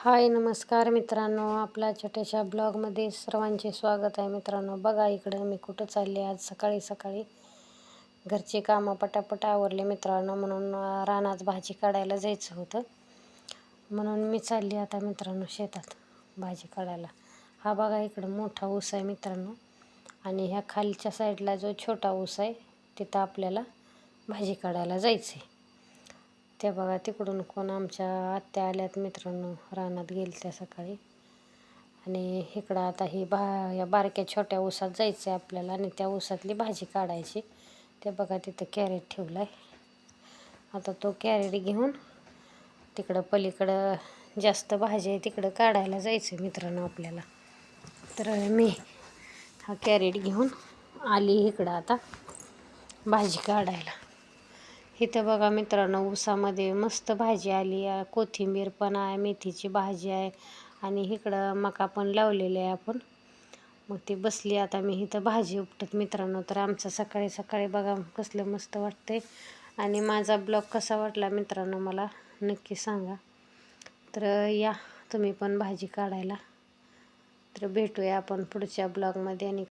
हाय नमस्कार मित्रांनो. आपल्या छोट्याशा ब्लॉगमध्ये सर्वांचे स्वागत आहे मित्रांनो. बघा इकडं मी कुठं चालले आज सकाळी सकाळी. घरची कामं पटापट आवरले मित्रांनो. म्हणून रानात भाजी काढायला जायचं होतं. म्हणून मी चालली आता मित्रांनो शेतात भाजी काढायला. हा बघा इकडं मोठा ऊस आहे मित्रांनो. आणि ह्या खालच्या साईडला जो छोटा ऊस आहे तिथं आपल्याला भाजी काढायला जायचं आहे त्या बघा तिकडून कोण आमच्या आत्या आल्यात मित्रांनो रानात गेल त्या सकाळी. आणि इकडं आता ही बा या बारक्या छोट्या ऊसात जायचं आहे आपल्याला आणि त्या ऊसातली भाजी काढायची. ते बघा तिथं कॅरेट ठेवला आहे आता तो कॅरेट घेऊन तिकडं पलीकडं जास्त भाजी आहे तिकडं काढायला जायचं आहे मित्रांनो आपल्याला. तर मी हा कॅरेट घेऊन आली इकडं आता भाजी काढायला. इथं बघा मित्रांनो ऊसामध्ये मस्त भाजी आली आहे. कोथिंबीर पण आहे मेथीची भाजी आहे आणि इकडं मका पण लावलेली आहे आपण. मग ती बसली आता मी इथं भाजी उपटत मित्रांनो तर आमचं सकाळी सकाळी बघा कसलं मस्त वाटते आणि माझा ब्लॉग कसा वाटला मित्रांनो मला नक्की सांगा. तर या तुम्ही पण भाजी काढायला. तर भेटूया आपण पुढच्या ब्लॉगमध्ये आणि